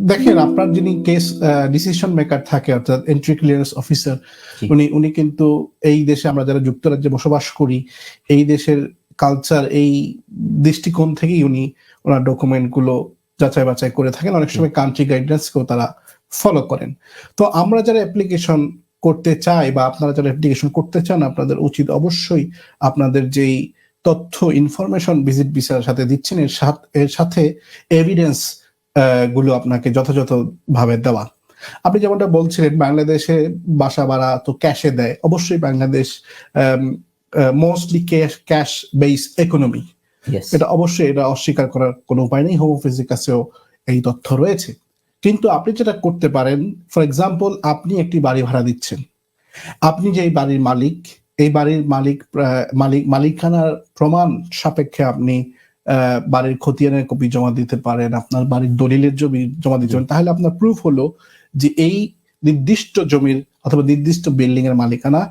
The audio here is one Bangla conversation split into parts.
দেখেন আপনার যিনি কেস ডিসিশন মেকার থাকে অর্থাৎ এন্ট্রি ক্লিয়ারেন্স অফিসার উনি উনি কিন্তু এই দেশে আমরা যারা যুক্তরাজ্যে বসবাস করি এই দেশের কালচার এই দৃষ্টিকোণ থেকেই উনি ওনার ডকুমেন্টগুলো যাচাই বাছাই করে থাকেন। অনেক সময় কান্ট্রি গাইডলাইন্সকেও তারা ফলো করেন। তো আমরা যারা অ্যাপ্লিকেশন করতে চাই বা আপনারা যারা অ্যাপ্লিকেশন করতে চান আপনাদের উচিত অবশ্যই আপনাদের যেই তথ্য ইনফরমেশন ভিজিট ভিসার সাথে দিচ্ছেন এর সাথ- এর সাথে এভিডেন্স গুলো আপনাকে যথাযথভাবে দেওয়া। আপনি যেমনটা বলছিলেন বাংলাদেশে বাসা ভাড়া তো ক্যাশে দেয়। অবশ্যই Bangladesh mostly cash cash base economy. এটা অবশ্যই এটা অস্বীকার করার কোনো উপায় নেই। হোম অফিসের কাছেও এই তথ্য রয়েছে। কিন্তু আপনি যেটা করতে পারেন ফর এক্সাম্পল আপনি একটি বাড়ি ভাড়া দিচ্ছেন। আপনি যে এই বাড়ির মালিক এই বাড়ির মালিক মালিক মালিকানার প্রমাণ সাপেক্ষে আপনি বাড়ির খতিয়ানের কপি জমা দিতে পারেন, আপনার বাড়ির দলিলের জমি জমা দিতে পারেন, তাহলে আপনার প্রুফ হলো যে এই নির্দিষ্ট জমির অথবা নির্দিষ্ট বিল্ডিং এর মালিকানা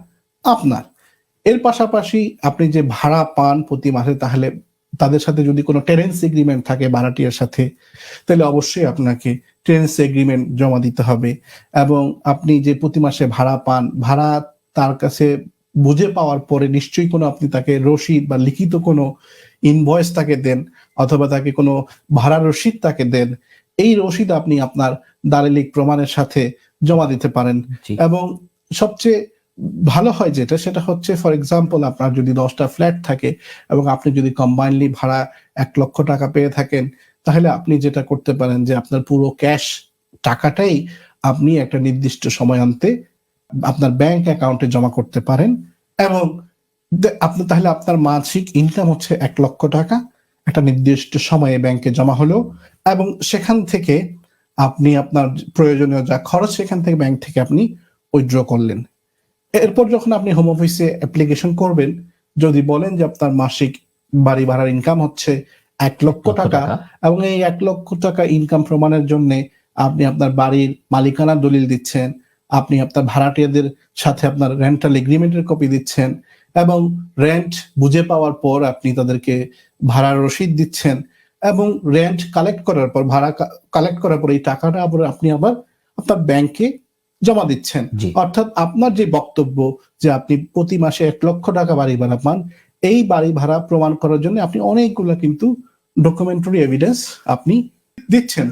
আপনার। এর পাশাপাশি আপনি যে ভাড়া পান প্রতি মাসে, তাহলে তাদের সাথে যদি কোনো টেরেন্স এগ্রিমেন্ট থাকে ভাড়াটিয়ার সাথে, তাহলে অবশ্যই আপনাকে টেরেন্স এগ্রিমেন্ট জমা দিতে হবে। এবং আপনি যে প্রতি মাসে ভাড়া পান, ভাড়া তার কাছে বুঝে পাওয়ার পরে নিশ্চয়ই কোনো আপনি তাকে রসিদ বা লিখিত কোনো ইনভয়েস তাকে দেন অথবা তাকে কোনো ভাড়া রসিদ তাকে দেন এই রসিদ আপনি আপনার দালিলিক প্রমাণের সাথে জমা দিতে পারেন। এবং সবচেয়ে ভালো হয় যেটা সেটা হচ্ছে ফর এক্সাম্পল আপনার যদি দশটা ফ্ল্যাট থাকে এবং আপনি যদি কম্বাইনলি ভাড়া এক লক্ষ টাকা পেয়ে থাকেন তাহলে আপনি যেটা করতে পারেন যে আপনার পুরো ক্যাশ টাকাটাই আপনি একটা নির্দিষ্ট সময় আনতে আপনার ব্যাংক অ্যাকাউন্টে জমা করতে পারেন এবং আপনি তাহলে আপনার মাসিক ইনকাম হচ্ছে এক লক্ষ টাকা একটা নির্দিষ্ট সময়ে ব্যাংকে জমা হলো এবং সেখান থেকে আপনি আপনার প্রয়োজনীয় যা খরচ সেখান থেকে ব্যাংক থেকে আপনি উইথড্র করলেন এরপর যখন আপনি হোম অফিসে অ্যাপ্লিকেশন করবেন যদি বলেন যে আপনার মাসিক বাড়ি ভাড়ার ইনকাম হচ্ছে এক লক্ষ টাকা। এবং এই এক লক্ষ টাকা ইনকাম প্রমাণের জন্য আপনি আপনার বাড়ির মালিকানার দলিল দিচ্ছেন আপনি আপনার ভাড়াটিয়াদের সাথে আপনার রেন্টাল এগ্রিমেন্টের কপি দিচ্ছেন এবং রেন্ট বুঝে পাওয়ার পর আপনি তাদেরকে ভাড়ার রসিদ দিচ্ছেন এবং রেন্ট কালেক্ট করার পর ভাড়া কালেক্ট করার পর এই টাকাটা আবার আপনি আবার আপনার ব্যাংকে জমা দিচ্ছেন। অর্থাৎ আপনার যে বক্তব্য যে আপনি প্রতি মাসে এক লক্ষ টাকা বাড়ি ভাড়া পান এই বাড়ি ভাড়া প্রমাণ করার জন্য আপনি অনেকগুলো কিন্তু ডকুমেন্টারি এভিডেন্স আপনি দিচ্ছেন।